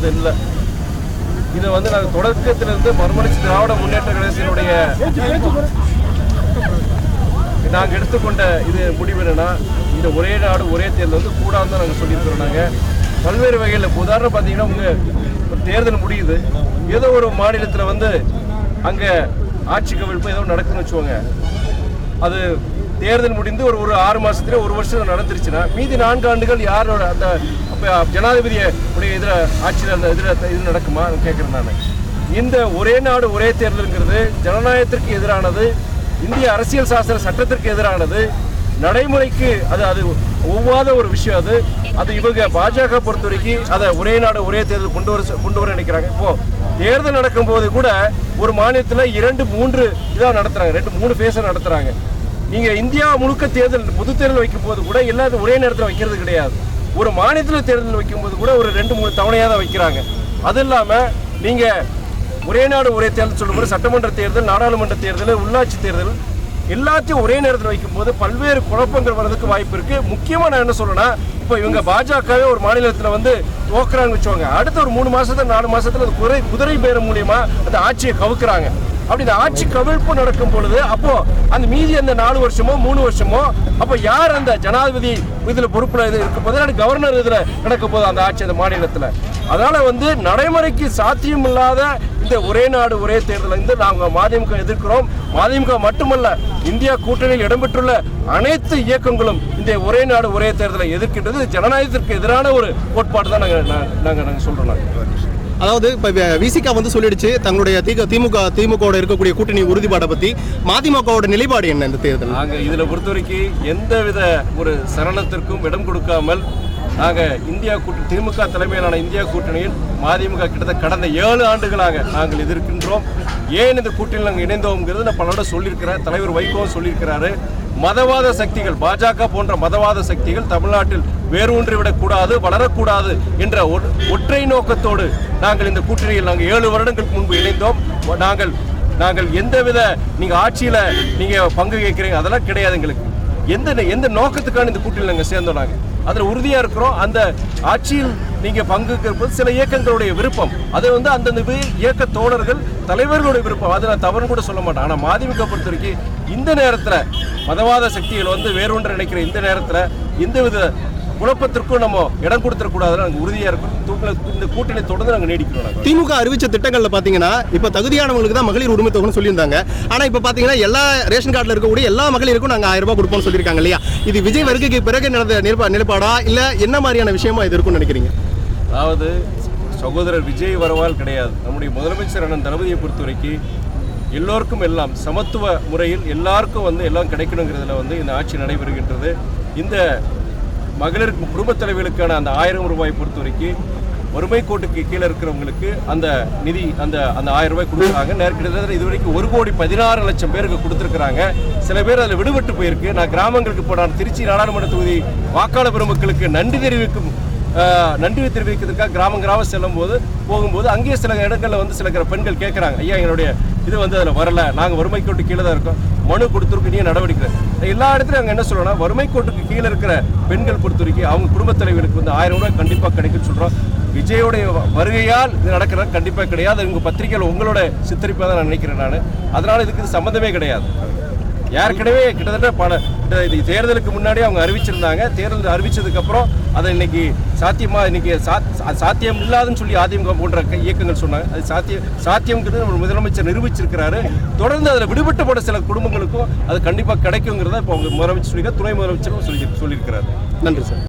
அது இல்லை. இதை வந்து நாங்கள் தொடக்கத்திலிருந்து மறுமலர்ச்சி திராவிட முன்னேற்ற கழகத்தினுடைய நாங்கள் எடுத்துக்கொண்ட இது முடிவு என்னன்னா இந்த ஒரே நாடு ஒரே தேர்தல் வந்து கூடாதுன்னு தான் நாங்கள் சொல்லியிருக்கிறோம் நாங்கள் பல்வேறு வகையில் இப்போ உதாரணம் பார்த்தீங்கன்னா உங்கள் ஒரு தேர்தல் முடியுது. ஏதோ ஒரு மாநிலத்தில் வந்து அங்கே ஆட்சி கவிழ்ப்பு ஏதோ நடக்குதுன்னு வச்சுக்கோங்க. அது தேர்தல் முடிந்து ஒரு ஒரு ஆறு மாதத்துலேயே ஒரு வருஷம் நடந்துருச்சுன்னா மீதி நான்கு ஆண்டுகள் யாரோட அந்த அப்ப ஜனாதிபதிய உடைய இதில் ஆட்சியில் அந்த இதில் இது நடக்குமா? கேட்குறேன் நான். இந்த ஒரே நாடு ஒரே தேர்தலுங்கிறது ஜனநாயகத்திற்கு எதிரானது இந்திய அரசியல் சாசன சட்டத்திற்கு எதிரானது நடைமுறைக்கு அது அது ஒவ்வாத ஒரு விஷயம் அது. அது இவங்க பாஜக பொறுத்த வரைக்கும் அதை ஒரே நாடு ஒரே தேர்தல் கொண்டு வர கொண்டு வர நினைக்கிறாங்க. இப்போ தேர்தல் நடக்கும்போது கூட ஒரு மாநிலத்தில் இரண்டு மூன்று இதாக நடத்துகிறாங்க ரெண்டு மூணு ஃபேஸை நடத்துகிறாங்க நீங்க இந்தியா முழுக்க தேர்தல் பொது தேர்தல் வைக்கும் போது கூட எல்லாத்தையும் ஒரே நேரத்தில் வைக்கிறது கிடையாது. ஒரு மாநிலத்தில் தேர்தல் வைக்கும்போது கூட ஒரு ரெண்டு மூணு தவணையாக தான் வைக்கிறாங்க. அது இல்லாமல் நீங்கள் ஒரே நாடு ஒரே தேர்தல் சொல்லும்போது சட்டமன்ற தேர்தல் நாடாளுமன்ற தேர்தல் உள்ளாட்சி தேர்தல் எல்லாத்தையும் ஒரே நேரத்தில் வைக்கும்போது பல்வேறு குழப்பங்கள் வர்றதுக்கு வாய்ப்பு இருக்குது முக்கியமாக நான் என்ன சொல்றேன்னா இப்போ இவங்க பாஜகவே ஒரு மாநிலத்தில் வந்து தோக்குறாங்கன்னு வச்சுக்கோங்க. அடுத்த ஒரு மூணு மாதத்தில் நாலு மாதத்தில் அது குதிரை குதிரை பேர மூலியமாக அந்த ஆட்சியை கவுக்குறாங்க. அப்படி இந்த ஆட்சி கவிழ்ப்பு நடக்கும் பொழுது அப்போ அந்த மீதி அந்த நாலு வருஷமோ மூணு வருஷமோ அப்போ யார் அந்த ஜனாதிபதி இதுல பொறுப்புல இது இருக்க போது கவர்னர் இதுல நடக்க போது அந்த ஆட்சி அந்த மாநிலத்துல. அதனால வந்து நடைமுறைக்கு சாத்தியம் இல்லாத இந்த ஒரே நாடு ஒரே தேர்தலில் இருந்து நாங்கள் மதிமுக எதிர்க்கிறோம். மதிமுக மட்டுமல்ல இந்தியா கூட்டணியில் இடம்பெற்றுள்ள அனைத்து இயக்கங்களும் இந்த ஒரே நாடு ஒரே தேர்தலை எதிர்க்கின்றது. ஜனநாயகத்திற்கு எதிரான ஒரு கோட்பாடு தான் நாங்கள் நாங்கள் நாங்கள் சொல்கிறோம் நாங்கள் அதாவது இப்போ விசிகா வந்து சொல்லிடுச்சு தங்களுடைய திக திமுக திமுகவோட இருக்கக்கூடிய கூட்டணி உறுதிப்பாடை பற்றி மதிமுகவோட நிலைப்பாடு என்ன இந்த தேர்தல் நாங்கள் இதில் பொறுத்த வரைக்கும் எந்தவித ஒரு சரணத்திற்கும் இடம் கொடுக்காமல் நாங்கள் இந்தியா கூட்டணி திமுக தலைமையிலான இந்தியா கூட்டணியில் மதிமுக கிட்டத்தட்ட கடந்த ஏழு ஆண்டுகளாக நாங்கள் எதிர்க்கின்றோம். ஏன் இந்த கூட்டணியில் நாங்கள் இணைந்தோங்கிறது நான் பலரோட சொல்லியிருக்கிறேன் தலைவர் வைகோவும் சொல்லியிருக்கிறாரு. மதவாத சக்திகள் பாஜக போன்ற மதவாத சக்திகள் தமிழ்நாட்டில் வேரூன்றி விடக்கூடாது வளரக்கூடாது என்ற ஒ- ஒற்றை நோக்கத்தோடு நாங்கள் இந்த கூட்டணியில் நாங்கள் ஏழு வருடங்களுக்கு முன்பு இணைந்தோம். நாங்கள் நாங்கள் எந்தவித நீங்க ஆட்சியில நீங்க பங்கு கேட்கிறீங்க அதெல்லாம் கிடையாது எங்களுக்கு. எந்த எந்த நோக்கத்துக்கான இந்த கூட்டணியில் நாங்கள் சேர்ந்தோம் நாங்கள் அதில் உறுதியாக இருக்கிறோம். அந்த ஆட்சியில் நீங்கள் பங்கு கேட்பது சில இயக்கங்களுடைய விருப்பம். அதை வந்து அந்தந்த வி- இயக்க தோழர்கள் தலைவர்களுடைய விருப்பம். அதை நான் தவறுன்னு கூட சொல்ல மாட்டேன். ஆனால் மதிமுக பொறுத்த வரைக்கும் இந்த நேரத்தில் மதவாத சக்திகள் வந்து வேறொன்று நினைக்கிற இந்த நேரத்தில் எந்தவித குழப்பத்திற்கும் நம்ம இடம் கொடுத்துடக்கூடாதுன்னு நாங்கள் உறுதியாக இருக்கும். தூக்கில- இந்த கூட்டணி தொடர்ந்து நாங்கள் நீடிக்கிறோம் நாங்கள் திமுக அறிவிச்ச திட்டங்கள்ல பாத்தீங்கன்னா இப்ப தகுதியானவங்களுக்கு தான் மகளிர் உரிமை தொகைன்னு சொல்லியிருந்தாங்க. ஆனா இப்ப பாத்தீங்கன்னா எல்லா ரேஷன் கார்டுல இருக்கக்கூடிய எல்லா மகளிருக்கும் நாங்க ஆயிரம் ரூபாய் கொடுப்போம்னு சொல்லியிருக்காங்க இல்லையா? இது விஜய் வருகைக்கு பிறகு நடந்த நிலைப்பா- நிலைப்பாடா? இல்ல என்ன மாதிரியான விஷயமா இது இருக்கும்னு நினைக்கிறீங்க? அதாவது சகோதரர் விஜய் வரவால் கிடையாது. நம்முடைய முதலமைச்சர் அண்ணன் தளபதியை பொறுத்த வரைக்கும் எல்லோருக்கும் எல்லாம் சமத்துவ முறையில் எல்லாருக்கும் வந்து எல்லாம் கிடைக்கணுங்கிறதுல வந்து இந்த ஆட்சி நடைபெறுகின்றது. இந்த மகளிருக்கு குடும்பத் தலைவர்களுக்கான அந்த ஆயிரம் ரூபாய் பொறுத்த வரைக்கும் வறுமை கோட்டுக்கு கீழே இருக்கிறவங்களுக்கு அந்த நிதி அந்த அந்த ஆயிரம் ரூபாய் கொடுக்குறாங்க. நேர் கிட்டத்தட்ட இது வரைக்கும் ஒரு கோடி பதினாறு லட்சம் பேருக்கு கொடுத்துருக்குறாங்க. சில பேர் அதில் விடுபட்டு போயிருக்கு. நான் கிராமங்களுக்கு போனான் திருச்சி நாடாளுமன்ற தொகுதி வாக்காளர் பெருமக்களுக்கு நன்றி தெரிவிக்கும் நன்றி தெரிவிக்கிறதுக்காக கிராமம் கிராமம் செல்லும் போது போகும்போது அங்கேயே சில இடங்களில் வந்து சில பெண்கள் கேட்குறாங்க ஐயா எங்களுடைய இது வந்து அதில் வரல. நாங்கள் வறுமை கோட்டு கீழே தான் இருக்கோம். மனு கொடுத்துருக்கு நீ நடவடிக்கை எல்லா இடத்துலையும் அங்கே என்ன சொல்றோம்னா வறுமை கோட்டுக்கு கீழே இருக்கிற பெண்கள் பொறுத்த வரைக்கும் அவங்க குடும்பத் தலைவர்களுக்கு வந்து ஆயிரம் ரூபாய் கண்டிப்பாக கிடைக்குன்னு சொல்கிறோம் விஜயோடைய வருகையால் இது நடக்கிறது கண்டிப்பாக கிடையாது. உங்கள் பத்திரிகையில் உங்களோட சித்தரிப்பாக தான் நான் நினைக்கிறேன் நான். அதனால் இதுக்கு சம்மந்தமே கிடையாது. ஏற்கனவே கிட்டத்தட்ட பல இது தேர்தலுக்கு முன்னாடி அவங்க அறிவிச்சிருந்தாங்க. தேர்தல் அறிவிச்சதுக்கப்புறம் அதை இன்னைக்கு சாத்தியமா இன்னைக்கு சாத்- சாத்தியம் இல்லாதுன்னு சொல்லி அதிமுக போன்ற இயக்கங்கள் சொன்னாங்க. அது சாத்தியம் சாத்தியம்ங்கிறது நம்ம முதலமைச்சர் நிரூபிச்சிருக்கிறாரு. தொடர்ந்து அதில் விடுபட்டு போட சில குடும்பங்களுக்கும் அது கண்டிப்பாக கிடைக்குங்கிறத இப்போ அவங்க முதலமைச்சர் சொல்லி துணை முதலமைச்சரும் சொல்லி சொல்லியிருக்கிறாரு. நன்றி சார்.